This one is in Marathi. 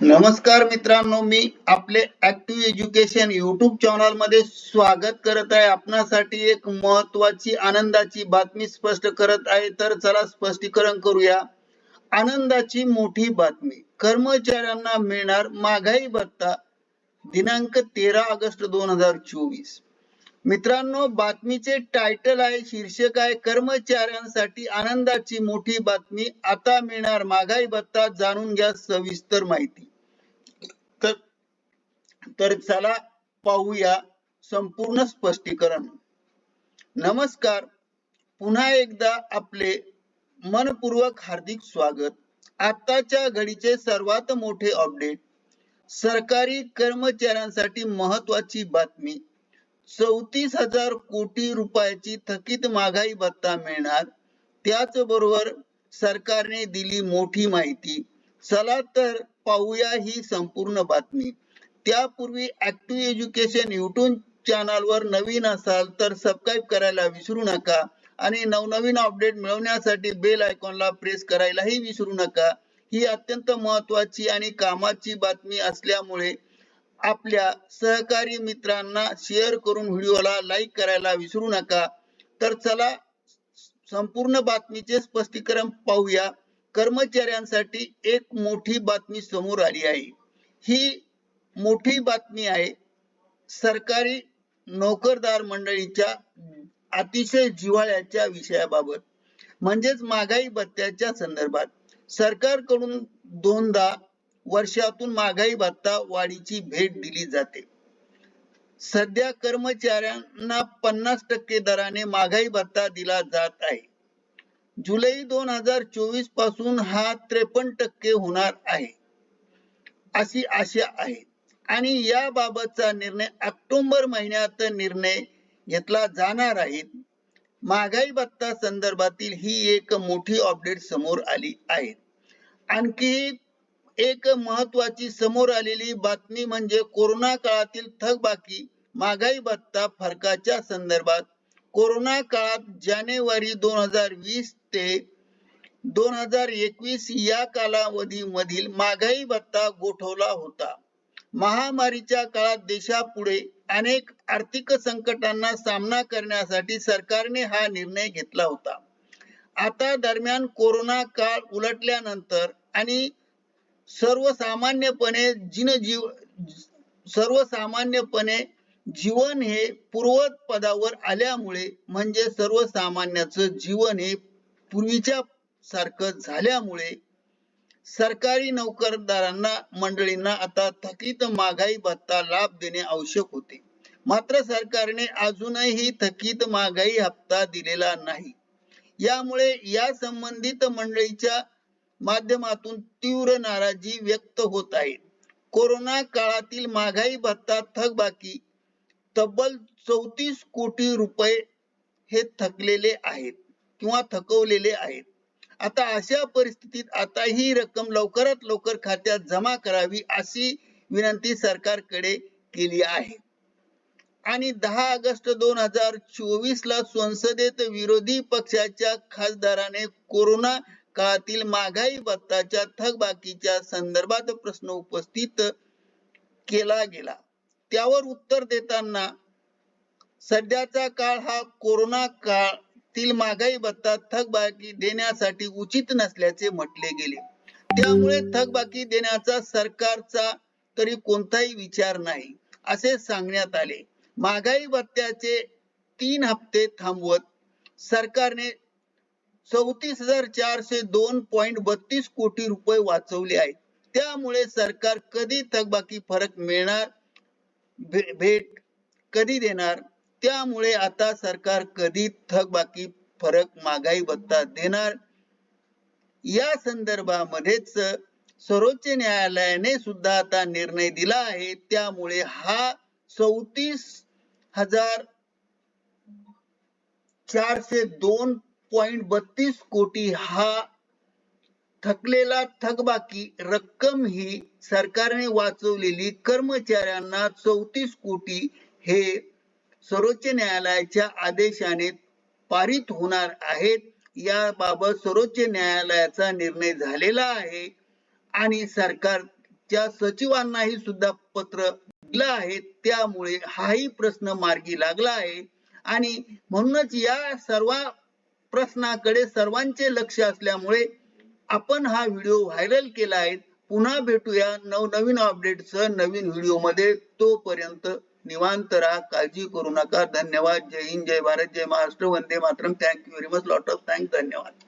नमस्कार मित्रांनो मी आपले ऍक्टिव्ह एज्युकेशन युट्यूब चॅनलमध्ये स्वागत करत आहे. आपणासाठी एक महत्वाची आनंदाची बातमी स्पष्ट करत आहे. तर चला स्पष्टीकरण करूया. आनंदाची मोठी बातमी. कर्मचाऱ्यांना मिळणार महागाई भत्ता. दिनांक तेरा ऑगस्ट दोन हजार चोवीस. मित्रांनो बातमीचे टायटल आहे शीर्षक आहे कर्मचाऱ्यांसाठी आनंदाची मोठी बातमी. आता मिळणार महागाई भत्ता जाणून घ्या सविस्तर माहिती. तर तर चला पाहूया संपूर्ण स्पष्टीकरण. नमस्कार पुन्हा एकदा आपले मनपूर्वक हार्दिक स्वागत. आताच्या घडीचे सर्वात मोठे अपडेट सरकारी कर्मचाऱ्यांसाठी महत्वाची बातमी. चौतीस हजार कोटी रुपयाची थकीत महागाई भत्ता मिळणार. त्याचबरोबर सरकारने दिली मोठी माहिती. चला तर पाहूया ही संपूर्ण बातमी. त्यापूर्वी ऍक्टिव्ह एज्युकेशन युट्यूब चॅनलवर नवीन असाल तर सबस्क्राईब करायला विसरू नका आणि नवनवीन अपडेट मिळवण्यासाठी बेल आयकॉनला प्रेस करायलाही विसरू नका. ही अत्यंत महत्वाची आणि कामाची बातमी असल्यामुळे आपल्या सहकारी मित्रांना शेअर करून व्हिडिओला लाईक करायला विसरू नका. तर चला संपूर्ण बातमीचे स्पष्टीकरण पाहूया. कर्मचाऱ्यांसाठी एक मोठी बातमी समोर आली आहे. ही मोठी बातमी आहे सरकारी नोकरदार मंडळीच्या अतिशय जिव्हाळ्याच्या विषयाबाबत. म्हणजेच महागाई भत्त्याच्या संदर्भात. सरकारकडून दोनदा वर्षातून महागाई भत्ता वाढीची भेट दिली जाते. सध्या कर्मचाऱ्यांना पन्नास टक्के दराने महागाई भत्ता दिला जात आहे. जुलै दोन हजार चोवीसपासून हा त्रेपन्न टक्के होणार आहे. अशी आशा आहे. आणि याबाबतचा निर्णय ऑक्टोबर महिन्यात निर्णय घेतला जाणार आहे. महागाई भत्ता संदर्भातील ही एक मोठी अपडेट समोर आली आहे. आणखी एक महत्वाची समोर आलेली बातमी म्हणजे कोरोना काळातील थकबाकी महागाई भत्ता फरकाच्या संदर्भात. कोरोना काळात जानेवारी दोन हजार वीस ते दोन हजार एकवीस या कालावधीमधील महागाई भत्ता गोठवला होता. महामारीच्या काळात देशापुढे अनेक आर्थिक संकटांना सामना करण्यासाठी सरकारने हा निर्णय घेतला होता. आता दरम्यान कोरोना काळ उलटल्यानंतर आणि सर्वसामान्यपणे जीव सर्वसामान्यपणे जीवन हे पूर्वत पदावर आल्यामुळे म्हणजे सर्वसामान्याचं जीवन हे पूर्वीच्या सारखं झाल्यामुळे सरकारी नोकरदारांना मंडळींना आता थकीत महागाई भत्ता लाभ देणे आवश्यक होते. मात्र सरकारने अजूनही थकीत महागाई हप्ता दिलेला नाही. यामुळे या संबंधित मंडळीच्या माध्यमातून तीव्र नाराजी व्यक्त होत आहे. कोरोना काळातील महागाई भत्ता थकबाकी तब्बल चौतीस कोटी रुपये हे थकलेले आहेत किंवा थकवलेले आहेत. आता अशा परिस्थितीत आता ही रक्कम लवकरात लवकर खात्यात जमा करावी अशी विनंती सरकारकडे केली आहे. आणि दहा ऑगस्ट दोन हजार चोवीस ला संसदेत विरोधी पक्षाच्या खासदाराने कोरोना काळातील महागाई भत्ताच्या थकबाकीच्या संदर्भात प्रश्न उपस्थित केला गेला. त्यावर उत्तर देताना सध्याचा काळ हा कोरोना काळातील महागाई भत्ता थकबाकी देण्यासाठी उचित नसल्याचे म्हटले गेले. त्यामुळे थकबाकी देण्याचा सरकारचा तरी कोणताही विचार नाही असे सांगण्यात आले. महागाई भत्त्याचे तीन हप्ते थांबवत सरकारने चौतीस हजार चारशे दोन पॉइंट बत्तीस कोटी रुपये वाचवले आहेत. त्यामुळे सरकार कधी थकबाकी फरक मिळणार? भेट कधी देणार? त्यामुळे आता सरकार कधी थकबाकी फरक महागाई भत्ता देणार? या संदर्भामध्येच सर्वोच्च न्यायालयाने सुद्धा आता निर्णय दिला आहे. त्यामुळे हा चौतीस हजार चारशे दोन पॉइंट बत्तीस कोटी हा थकलेला थकबाकी रक्कम ही सरकारने वाचवलेली कर्मचाऱ्यांना चौतीस कोटी हे सर्वोच्च न्यायालयाच्या आदेशाने पारित होणार आहेत. याबाबत सर्वोच्च न्यायालयाचा निर्णय झालेला आहे आणि सरकारच्या सचिवांनाही सुद्धा पत्र दिलं आहे. त्यामुळे हाही प्रश्न मार्गी लागला आहे. आणि म्हणूनच या सर्व प्रश्नाकडे सर्वांचे लक्ष असल्यामुळे आपण हा व्हिडिओ व्हायरल केला आहे. पुन्हा भेटूया नवनवीन अपडेटसह नवीन व्हिडिओमध्ये तोपर्यंत निवांत राहा काळजी करू नका. धन्यवाद. जय हिंद जय भारत जय Maharashtra. Vande Mataram. Thank you very much lot of thank धन्यवाद.